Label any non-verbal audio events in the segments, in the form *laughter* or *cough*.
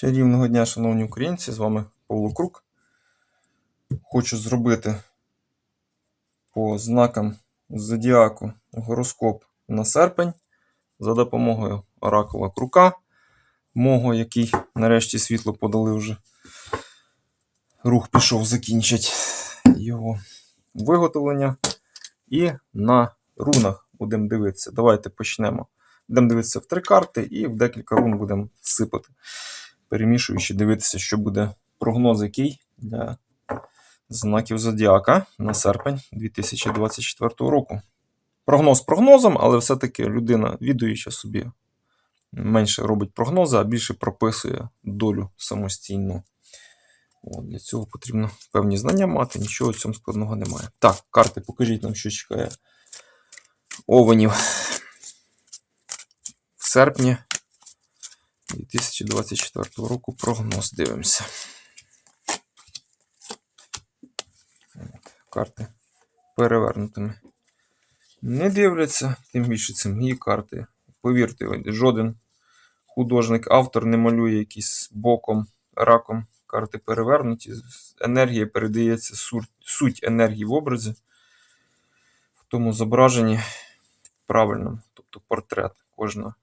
Чарівного дня, шановні українці, з вами Павло Крук. Хочу зробити по знакам зодіаку гороскоп на серпень за допомогою оракула Крука, мого, який нарешті світло подали вже. Рух пішов закінчить його виготовлення. І на рунах будемо дивитися. Давайте почнемо. Будемо дивитися в три карти і в декілька рун будемо сипати перемішуючи, дивитися, що буде прогноз, який для знаків Зодіака на серпень 2024 року. Прогноз прогнозом, але все-таки людина, відуюча собі, менше робить прогнози, а більше прописує долю самостійно. От, для цього потрібно певні знання мати, нічого в цьому складного немає. Так, карти, покажіть нам, що чекає овенів в серпні 2024 року прогноз дивимося. Карти перевернутими. Не дивляться, тим більше це мої карти. Повірте, жоден художник, автор не малює якийсь боком, раком. Карти перевернуті. Енергія передається суть, суть енергії в образі. В тому зображенні правильному, тобто портрет. Кожна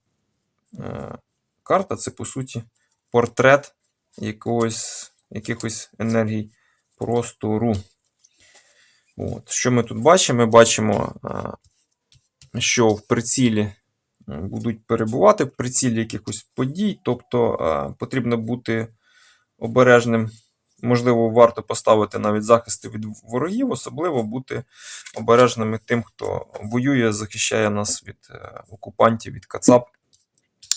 е, карта це, по суті, портрет якогось, якихось енергій простору. От. Що ми тут бачимо? Ми бачимо, що в прицілі будуть перебувати в прицілі якихось подій, тобто потрібно бути обережним. Можливо, варто поставити навіть захисти від ворогів, особливо бути обережними тим, хто воює, захищає нас від е, окупантів, від кацап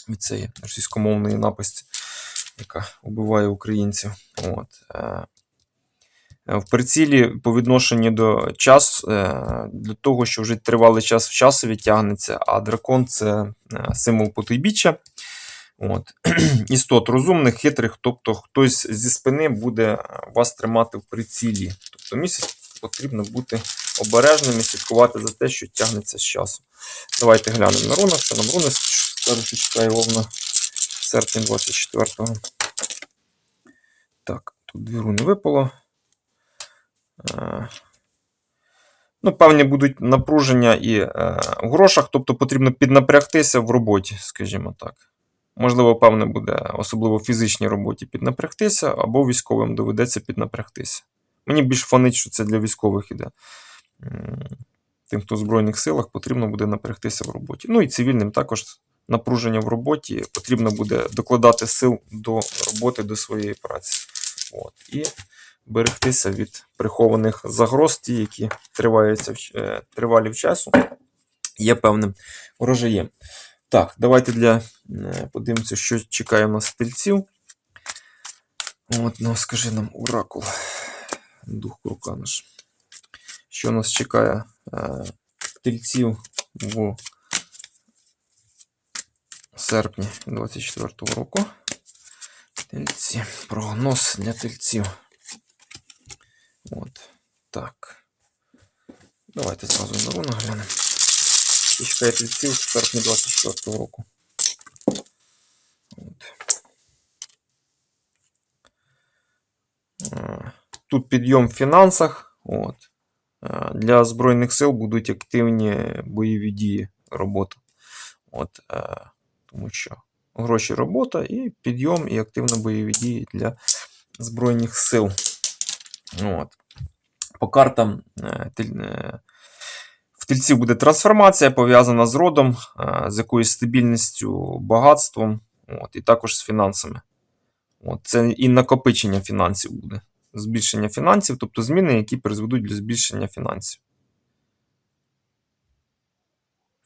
від цієї російськомовної напасті, яка вбиває українців. От. е. В прицілі по відношенню до часу, для того, що вже тривалий час в часові тягнеться, а дракон це е, символ потойбіччя. От. *clears throat* Істот розумних, хитрих, тобто хтось зі спини буде вас тримати в прицілі. Тобто місяць потрібно бути обережним і слідкувати за те, що тягнеться з часом. Давайте глянемо на руна, що нам руни що чекає Овна серпня 24-го. Так, тут дві руни випало. Е, Ну, певні будуть напруження і е, в грошах, тобто потрібно піднапрягтися в роботі, скажімо так. Можливо, певне буде, особливо в фізичній роботі, піднапрягтися, або військовим доведеться піднапрягтися. Мені більш фонить, що це для військових іде. Тим, хто в Збройних силах, потрібно буде напрягтися в роботі. Ну і цивільним також напруження в роботі, потрібно буде докладати сил до роботи, до своєї праці. От. І берегтися від прихованих загроз, ті, які триваються, е, тривалі в часу, є певним врожаєм. Так, давайте для е, подивимося, що чекає нас стрільців. От, ну, скажи нам, оракул, дух крука наш. Що нас чекає е, тельців в серпні 24 року. Тельці. Прогноз для тельців. От. Так. Давайте зразу на глянемо. Чекає тельців в серпні 24 року. Тут підйом в фінансах. От. Для Збройних сил будуть активні бойові дії робота. От, е, Тому що гроші робота і підйом, і активно бойові дії для Збройних сил. От. По картам е, е, в тельців буде трансформація, пов'язана з родом, е, з якоюсь стабільністю, багатством, от, і також з фінансами. От, це і накопичення фінансів буде. Збільшення фінансів, тобто зміни, які призведуть до збільшення фінансів.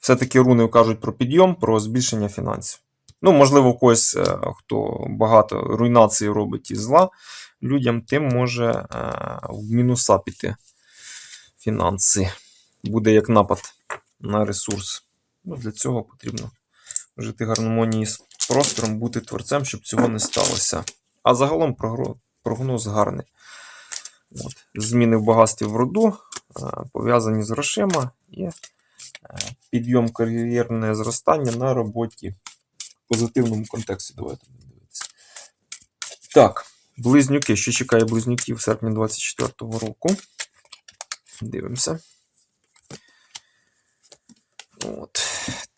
Все-таки руни кажуть про підйом, про збільшення фінансів. Ну, можливо, когось, е, хто багато руйнації робить і зла людям, тим може е, в мінуса піти фінанси. Буде як напад на ресурс. Ну, для цього потрібно жити гармонії з простором, бути творцем, щоб цього не сталося. А загалом прогноз гарний. От. Зміни в багатстві в роду, е, пов'язані з грошима і підйом кар'єрне зростання на роботі в позитивному контексті. Давайте дивитися. Так, близнюки. Що чекає близнюків в серпні 24-го року? Дивимося. От.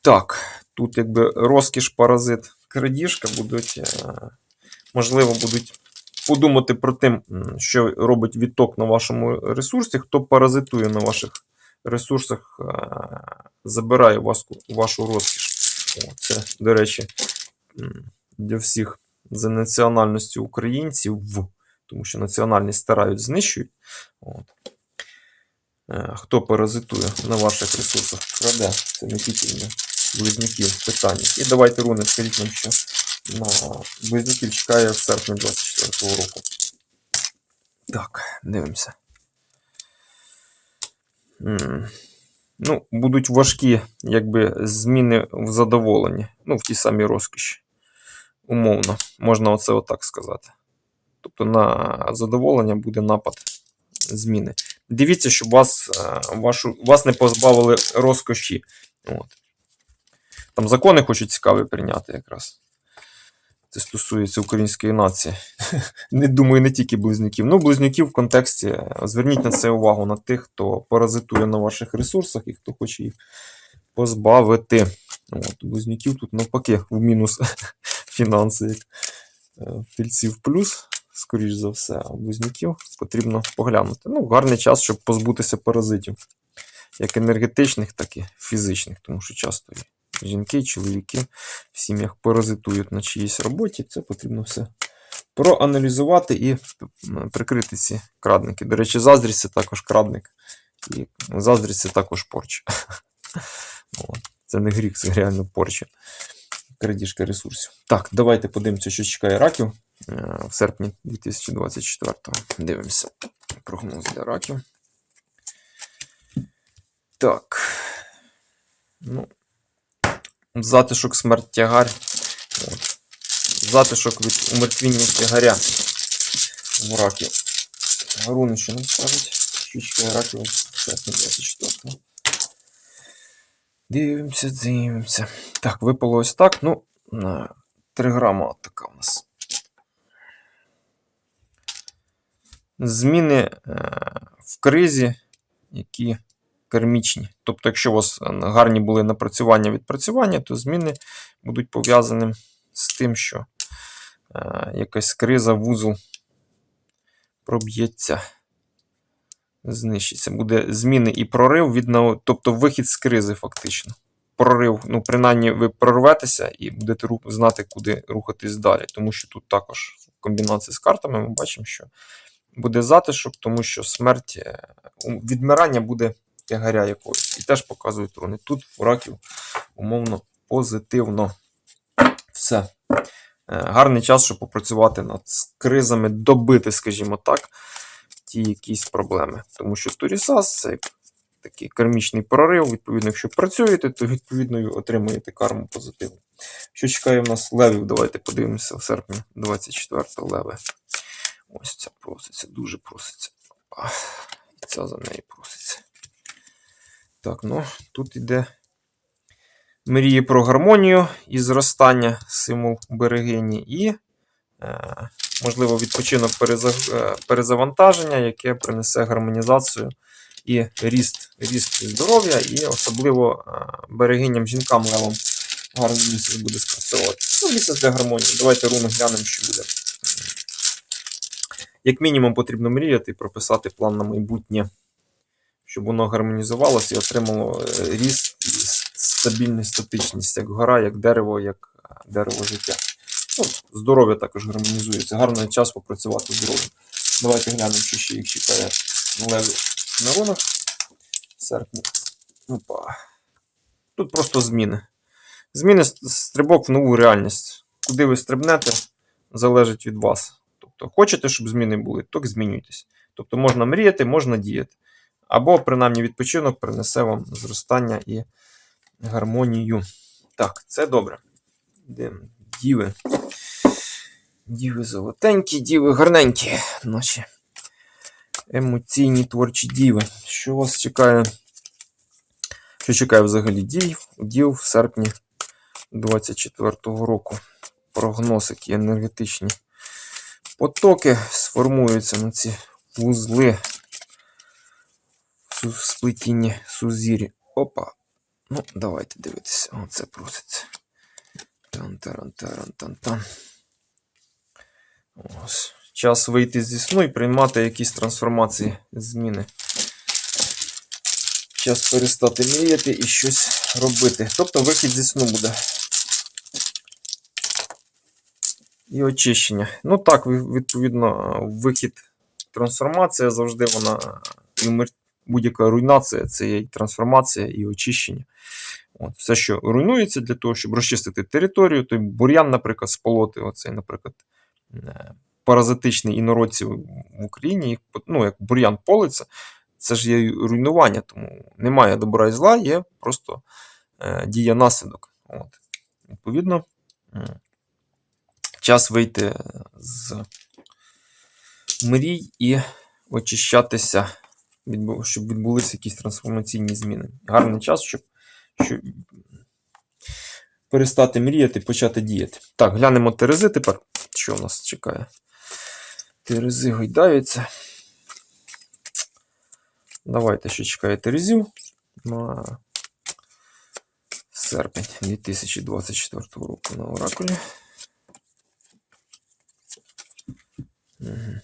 Так, тут якби розкіш, паразит, крадіжка будуть. е, Можливо, будуть подумати про тим, що робить відток на вашому ресурсі, хто паразитує на ваших ресурсах, е, забирає вас, вашу розкіш. Це, до речі, для всіх за національністю українців, тому що національність старають знищують. От. Е, Хто паразитує на ваших ресурсах, краде, це не тільки близнюків питання. І давайте руни, скажіть нам, що на близнюків чекає в серпні 24 року. Так, дивимося. Ну, будуть важкі, якби, зміни в задоволенні. Ну, в тій самій розкоші. Умовно, можна оце отак сказати. Тобто на задоволення буде напад зміни. Дивіться, щоб вас, е, вашу, вас не позбавили розкоші. От. Там закони хочуть цікаві прийняти якраз. Це стосується української нації. *laughs* Не думаю, не тільки близнюків. Ну, близнюків в контексті. Зверніть на це увагу на тих, хто паразитує на ваших ресурсах і хто хоче їх позбавити. От, близнюків тут навпаки в мінус *laughs* фінанси, як е, плюс, скоріш за все, а близнюків потрібно поглянути. Ну, гарний час, щоб позбутися паразитів, як енергетичних, так і фізичних, тому що часто і жінки, чоловіки в сім'ях паразитують на чиїсь роботі. Це потрібно все проаналізувати і прикрити ці крадники. До речі, заздрість це також крадник. І заздрість це також порча. *laughs* Це не гріх, це реально порча. Крадіжка ресурсів. Так, давайте подивимося, що чекає раків е, в серпні 2024-го. Дивимося. Прогноз для раків. Так. Ну, затишок смерть тягар. Затишок від умертвіння тягаря в раків. Руни що нам скажуть? Що чекає раків 24-го. Дивимося, дивимося. Так, випало ось так. Ну, 3 грама така у нас. Зміни е, в кризі, які кармічні. Тобто, якщо у вас е, гарні були напрацювання відпрацювання, то зміни будуть пов'язані з тим, що е, якась криза вузол проб'ється, знищиться. Буде зміни і прорив від тобто вихід з кризи, фактично. Прорив, ну, принаймні, ви прорветеся і будете знати, куди рухатись далі. Тому що тут також в комбінації з картами ми бачимо, що буде затишок, тому що смерть, е, відмирання буде тягаря якогось. І теж показують руни. Тут у раків умовно позитивно. Все. Е, Гарний час, щоб попрацювати над кризами, добити, скажімо так, ті якісь проблеми. Тому що Турісас це такий кармічний прорив. Відповідно, якщо працюєте, то відповідно отримуєте карму позитивну. Що чекає в нас левів? Давайте подивимося в серпні 24 леви. Ось ця проситься, дуже проситься. І ця за неї проситься. Так, ну тут іде мрії про гармонію і зростання символ берегині, і, е, можливо, відпочинок е, перезавантаження, яке принесе гармонізацію і ріст, ріст здоров'я, і особливо е, берегиням жінкам левом гарний місяць буде спрацьовувати. Ну, місяць для гармонії. Давайте руну глянемо, що буде. Як мінімум, потрібно мріяти і прописати план на майбутнє, щоб воно гармонізувалося і отримало е, ріст і стабільність, статичність, як гора, як дерево, як е, дерево життя. Ну, здоров'я також гармонізується. Гарний час попрацювати здоров'ям. Давайте глянемо, що ще їх чекає леви на рунах серпні. Опа. Тут просто зміни. Зміни стрибок в нову реальність. Куди ви стрибнете, залежить від вас. Тобто, хочете, щоб зміни були, так змінюйтесь. Тобто можна мріяти, можна діяти. Або, принаймні, відпочинок принесе вам зростання і гармонію. Так, це добре. Діви. Діви золотенькі, діви гарненькі. Наші емоційні творчі діви. Що вас чекає? Що чекає взагалі дів, дів в серпні 24-го року? Прогноз, які енергетичні потоки сформуються на ці вузли в сплетінні сузірі. Опа. Ну, давайте дивитися. Оце проситься. Тан-таран-таран-тан-тан. Ось. Час вийти зі сну і приймати якісь трансформації, зміни. Час перестати мріяти і щось робити. Тобто вихід зі сну буде. І очищення. Ну так, відповідно, вихід, трансформація завжди вона і будь-яка руйнація це є і трансформація і очищення. От, все, що руйнується для того, щоб розчистити територію, той бур'ян, наприклад, сполоти, оцей, наприклад, е, паразитичний інородці в Україні, ну, як бур'ян политься, це ж є руйнування, тому немає добра і зла, є просто е, дія наслідок. От. Відповідно, час вийти з мрій і очищатися, щоб відбулися якісь трансформаційні зміни. Гарний час, щоб, щоб перестати мріяти, почати діяти. Так, глянемо Терези тепер. Що у нас чекає? Терези гойдаються. Давайте, що чекає Терезів на серпень 2024 року на Оракулі. Мгм.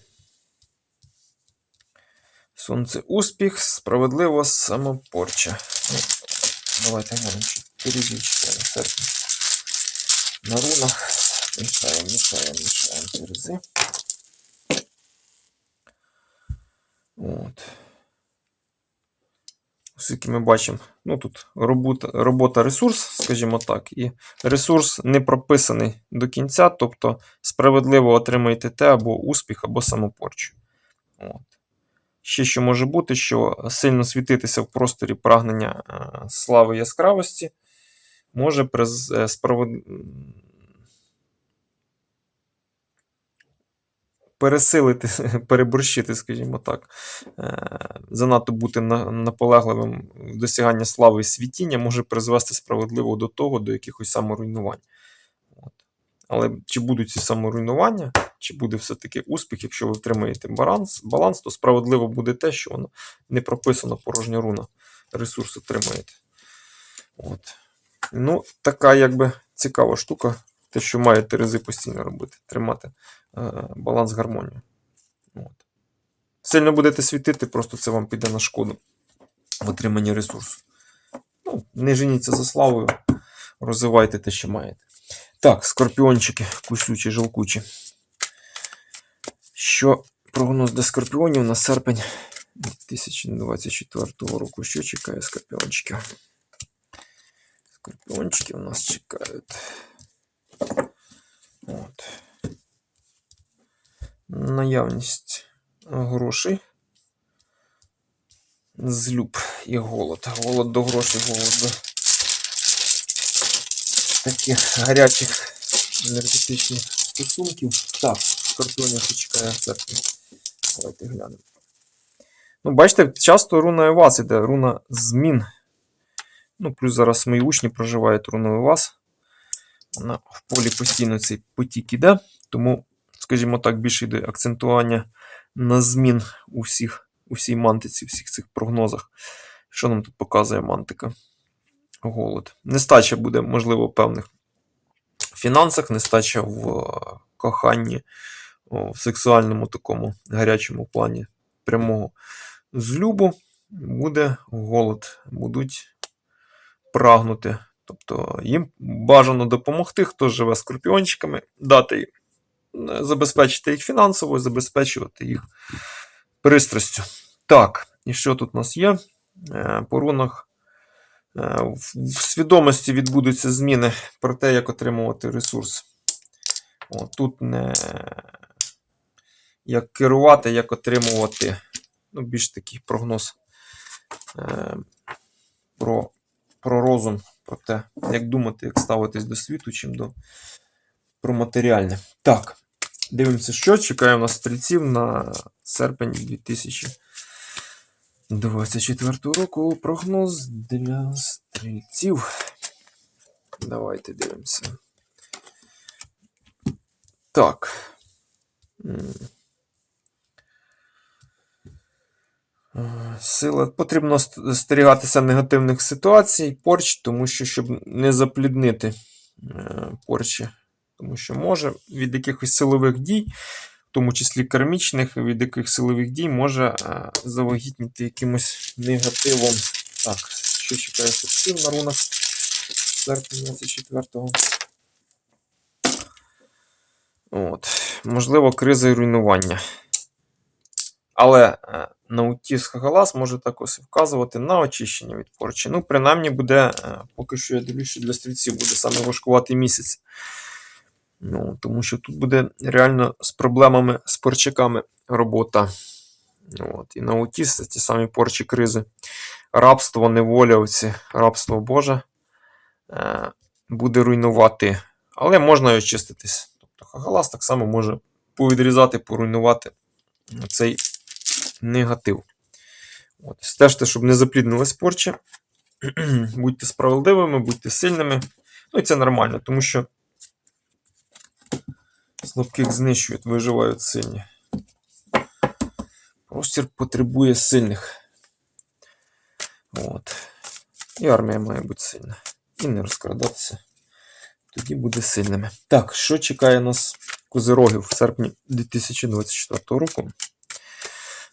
Сонце успіх, справедлива самопорча. Давайте глянемо, що Терезів чекає на. На рунах. Мішаємо, мішаємо, мішаємо Терези. От. Оскільки ми бачимо, ну тут робота, робота ресурс, скажімо так, і ресурс не прописаний до кінця, тобто справедливо отримаєте те або успіх, або самопорчу. От. Ще що може бути, що сильно світитися в просторі прагнення е, слави яскравості може приз, е, пересилити, *laughs* переборщити, скажімо так, е, занадто бути наполегливим в досяганні слави і світіння може призвести справедливо до того, до якихось саморуйнувань. Але чи будуть ці саморуйнування, чи буде все-таки успіх, якщо ви втримаєте баланс, баланс, то справедливо буде те, що воно не прописано порожня руна. Ресурс отримаєте. От. Ну, така якби цікава штука, те, що має Терези постійно робити, тримати е, баланс гармонію. От. Сильно будете світити, просто це вам піде на шкоду в отриманні ресурсу. Ну, не женіться за славою, розвивайте те, що маєте. Так, скорпіончики, кусючі, жалкучі. Що прогноз для скорпіонів на серпень 2024 року? Що чекає скорпіончиків? Скорпіончики у нас чекають. От. Наявність грошей. Злюб і голод. Голод до грошей, голод до таких гарячих енергетичних стосунків. Так, що чекає серпня. Давайте глянемо. Ну, бачите, часто руна Евас іде, руна змін. Ну, плюс зараз мої учні проживають руну Евас. Вона в полі постійно цей потік іде, тому, скажімо так, більше йде акцентування на змін у, всіх, у всій мантиці, у всіх цих прогнозах. Що нам тут показує мантика? Голод. Нестача буде, можливо, певних фінансах, нестача в е, коханні, в сексуальному такому гарячому плані прямого злюбу. Буде голод, будуть прагнути. Тобто їм бажано допомогти, хто живе скорпіончиками, дати їм, е, забезпечити їх фінансово, забезпечувати їх пристрастю. Так, і що тут у нас є? Е, По рунах в в свідомості відбудуться зміни про те, як отримувати ресурс. О, тут не як керувати, як отримувати. Ну, більш такий прогноз е, про, про розум, про те, як думати, як ставитись до світу, чим до про матеріальне. Так, дивимося, що чекає у нас стрільців на серпень 2024 року. Прогноз для стрільців. Давайте дивимося. Так. Сила потрібно стерігатися негативних ситуацій, порч, тому що щоб не запліднити е, порчі. Тому що може від якихось силових дій, в тому числі кармічних, від яких силових дій може е, завагітніти якимось негативом. Так, що чекає субсил на рунах серпня 24-го. От. Можливо, криза і руйнування. Але е, наутіс Хагалас може також вказувати на очищення від порчі. Ну, принаймні, буде, е, поки що я дивлюся, що для стрільців буде саме важкуватий місяць. Ну, тому що тут буде реально з проблемами з порчаками робота. От. І наутіс це ті самі порчі кризи. Рабство, неволя, оці, рабство Боже е, буде руйнувати. Але можна і очиститись. Тобто Хагалас так само може повідрізати, поруйнувати цей негатив. От. Стежте, щоб не запліднилась порча. *clears throat* будьте справедливими, будьте сильними. Ну і це нормально, тому що слабких знищують, виживають сильні. Простір потребує сильних. От. І армія має бути сильна. І не розкрадатися. Тоді буде сильними. Так, що чекає нас козирогів в серпні 2024 року?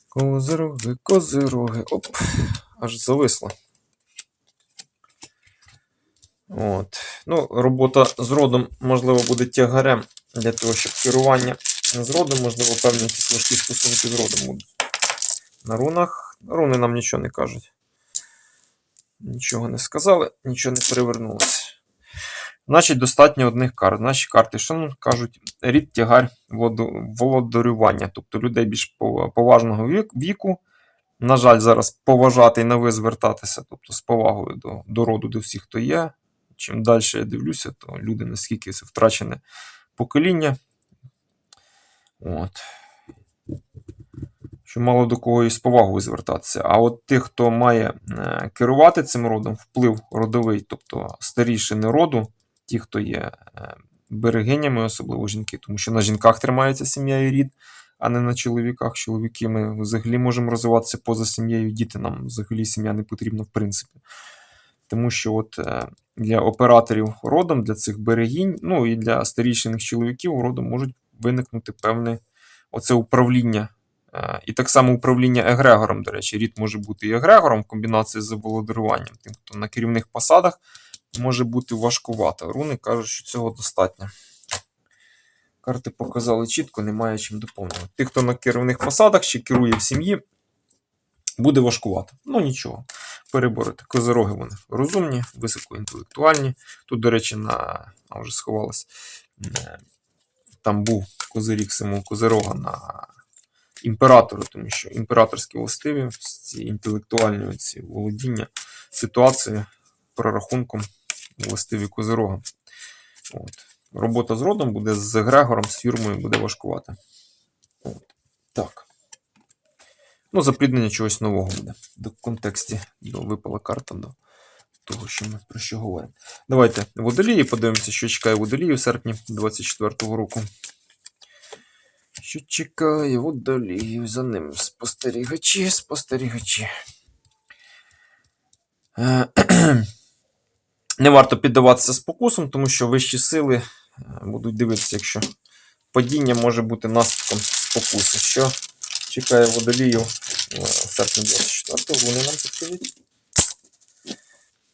Козироги, козироги. Оп, аж зависло. От. Ну, робота з родом, можливо, буде тягарем для того, щоб керування з родом, можливо, певні якісь важкі стосунки з родом будуть. На рунах. Руни нам нічого не кажуть. Нічого не сказали, нічого не перевернулося. Значить, достатньо одних карт. Наші карти, що нам кажуть, рід тягар володарювання, тобто людей більш поважного віку. На жаль, зараз поважати і на ви звертатися, тобто з повагою до, до роду, до всіх, хто є. Чим далі я дивлюся, то люди наскільки це втрачене покоління. От. Що мало до кого і з повагою звертатися. А от тих, хто має е, керувати цим родом, вплив родовий, тобто старішини роду, ті, хто є е, берегинями, особливо жінки, тому що на жінках тримається сім'я і рід, а не на чоловіках. Чоловіки ми взагалі можемо розвиватися поза сім'єю, діти нам взагалі сім'я не потрібна, в принципі. Тому що от е, для операторів родом, для цих берегінь, ну і для старіших чоловіків родом можуть виникнути певне оце управління. Е, І так само управління егрегором, до речі, рід може бути і егрегором в комбінації з володарюванням. Тим, хто на керівних посадах може бути важкувато. Руни кажуть, що цього достатньо. Карти показали чітко, немає чим доповнювати. Тих, хто на керівних посадах чи керує в сім'ї, буде важкувато. Ну нічого, переборити. Козироги вони розумні, високоінтелектуальні. Тут, до речі, на а вже сховалось. е, Там був козирік самого Козирога на імператору, тому що імператорські властиві, ці інтелектуальні ці володіння, ситуації прорахунком властиві Козирога. От. Робота з родом буде з Грегором, з фірмою буде важкувати. От. Так. Ну, запліднення чогось нового буде. До контексті до випала карта до того, що ми про що говоримо. Давайте водолії подивимося, що чекає водолії у серпні 24-го року. Що чекає водоліїв за ним? Спостерігачі, спостерігачі. Е, *clears throat* Не варто піддаватися спокусам, тому що вищі сили е, будуть дивитися, якщо падіння може бути наслідком спокуси. Що чекає водолію в серпні 24-го, вони нам підкажуть.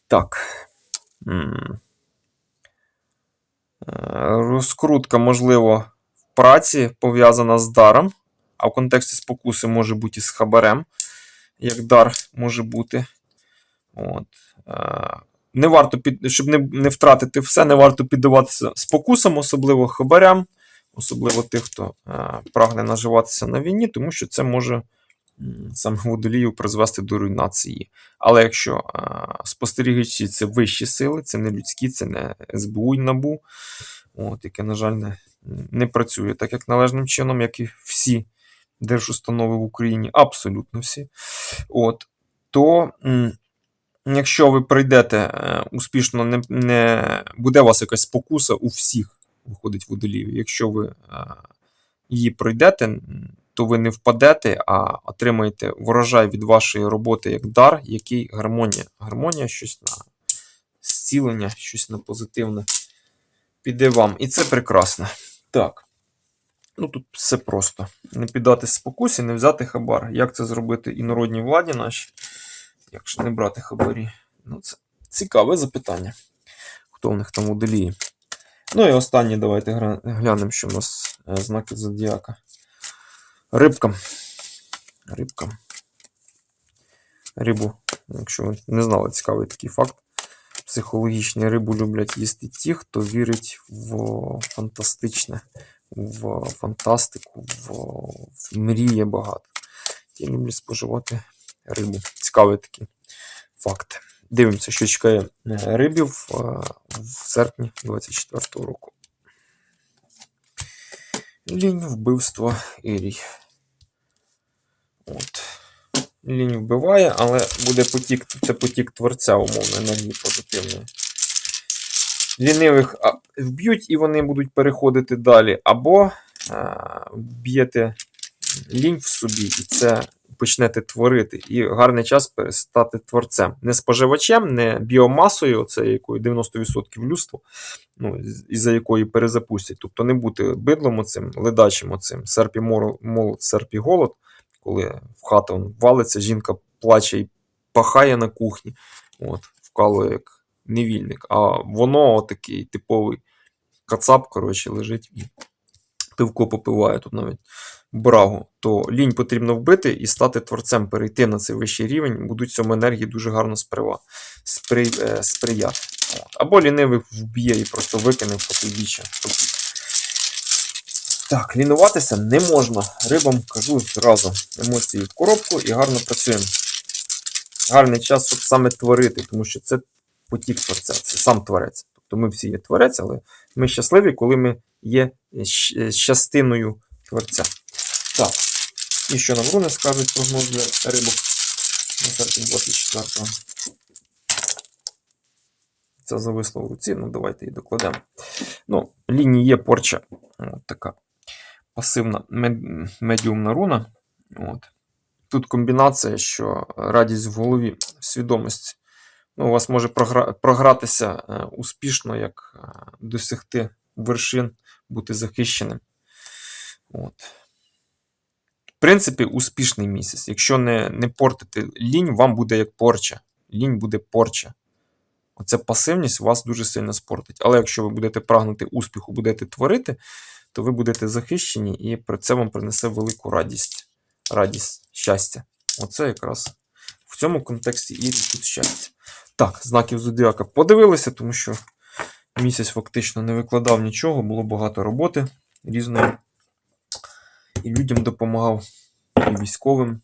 Так. Е, Розкрутка, можливо, в праці пов'язана з даром, а в контексті спокуси може бути і з хабарем, як дар може бути. От. Е, Не варто під, щоб не, не втратити все, не варто піддаватися спокусам, особливо хабарям, особливо тих, хто е, прагне наживатися на війні, тому що це може саме водолію призвести до руйнації. Але якщо е, спостерігачі це вищі сили, це не людські, це не СБУ і НАБУ, от, яке, на жаль, не, не працює так, як належним чином, як і всі держустанови в Україні, абсолютно всі. От, то якщо ви прийдете е, успішно, не, не буде у вас якась спокуса у всіх, виходить водолію. Якщо ви е, її пройдете, то ви не впадете, а отримаєте врожай від вашої роботи як дар, який гармонія. Гармонія щось на зцілення, щось на позитивне піде вам. І це прекрасно. Так. Ну тут все просто. Не піддати спокусі, не взяти хабар. Як це зробити інородній владі нашій, якщо не брати хабарі? Ну, це цікаве запитання. Хто в них там удаліє? Ну і останнє давайте глянемо, що у нас е, знаки зодіака. Рибка. Рибка. Рибу, якщо ви не знали, цікавий такий факт. Психологічні рибу люблять їсти ті, хто вірить в фантастичне, в фантастику, в, в мріє багато. Ті люблять споживати рибу. Цікавий такий факт. Дивимося, що чекає е, рибів е, в серпні 24-го року. Лінь вбивства Ірій. От. Лінь вбиває, але буде потік, це потік творця, умовно, енергії позитивної. Лінивих вб'ють і вони будуть переходити далі. Або а, вб'єте лінь в собі, і це почнете творити. І гарний час стати творцем. Не споживачем, не біомасою, це якою 90% людства, ну, із-за якої перезапустять. Тобто не бути бидлом оцим, ледачим оцим, серпі молод, серпі голод, коли в хату валиться, жінка плаче і пахає на кухні, от, вкалує як невільник. А воно такий типовий кацап, коротше, лежить і пивко попиває тут навіть брагу, то лінь потрібно вбити і стати творцем, перейти на цей вищий рівень, будуть цьому енергії дуже гарно сприва, спри, е, сприяти. От. Або лінивих вб'є і просто викине в потойбіччя. Так, лінуватися не можна. Рибам кажу зразу. Емоції в коробку і гарно працюємо. Гарний час, щоб саме творити, тому що це потік творця, це сам творець. Тобто ми всі є творець, але ми щасливі, коли ми є щ- частиною творця. Так. І що нам руни скажуть прогноз для рибок на серпень 24-го. Це зависло в руці, ну давайте її докладемо. Ну, лінії є порча. От така пасивна мед- медіумна руна. От. Тут комбінація, що радість в голові, свідомості. Ну, у вас може програ- програтися е, успішно, як е, досягти вершин, бути захищеним. От. Принципі, успішний місяць. Якщо не, не портити лінь, вам буде як порча. Лінь буде порча. Оця пасивність вас дуже сильно спортить. Але якщо ви будете прагнути успіху, будете творити, то ви будете захищені, і про це вам принесе велику радість, радість, щастя. Оце якраз в цьому контексті і тут щастя. Так, знаків зодіака подивилися, тому що місяць фактично не викладав нічого, було багато роботи різної. І людям допомагав, і військовим.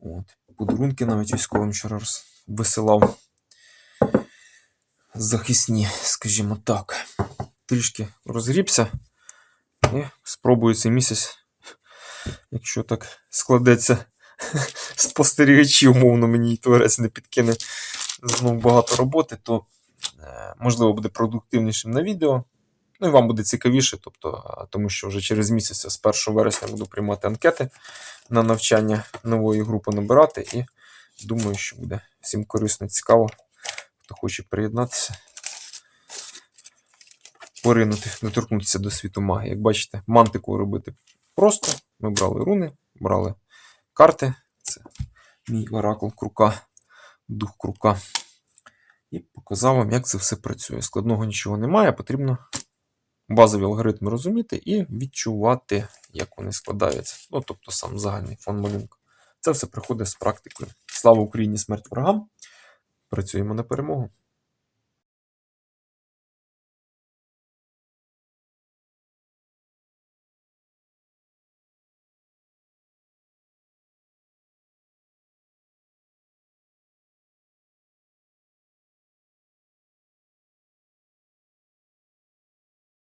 От. Подарунки навіть військовим вчора роз- висилав. Захисні, скажімо так. Трішки розгрібся. І спробую цей місяць, якщо так складеться, *laughs* спостерігачі, умовно, мені творець не підкине знов багато роботи, то е, можливо буде продуктивнішим на відео. Ну і вам буде цікавіше, тобто, тому що вже через місяць, з 1 вересня, буду приймати анкети на навчання нової групи набирати. І думаю, що буде всім корисно цікаво, хто хоче приєднатися. Поринути, доторкнутися до світу магії. Як бачите, мантику робити просто. Ми брали руни, брали карти. Це мій оракул крука, дух крука. І показав вам, як це все працює. Складного нічого немає, потрібно базові алгоритми розуміти і відчувати, як вони складаються. Ну, тобто сам загальний фон малюнку. Це все приходить з практикою. Слава Україні, смерть ворогам! Працюємо на перемогу.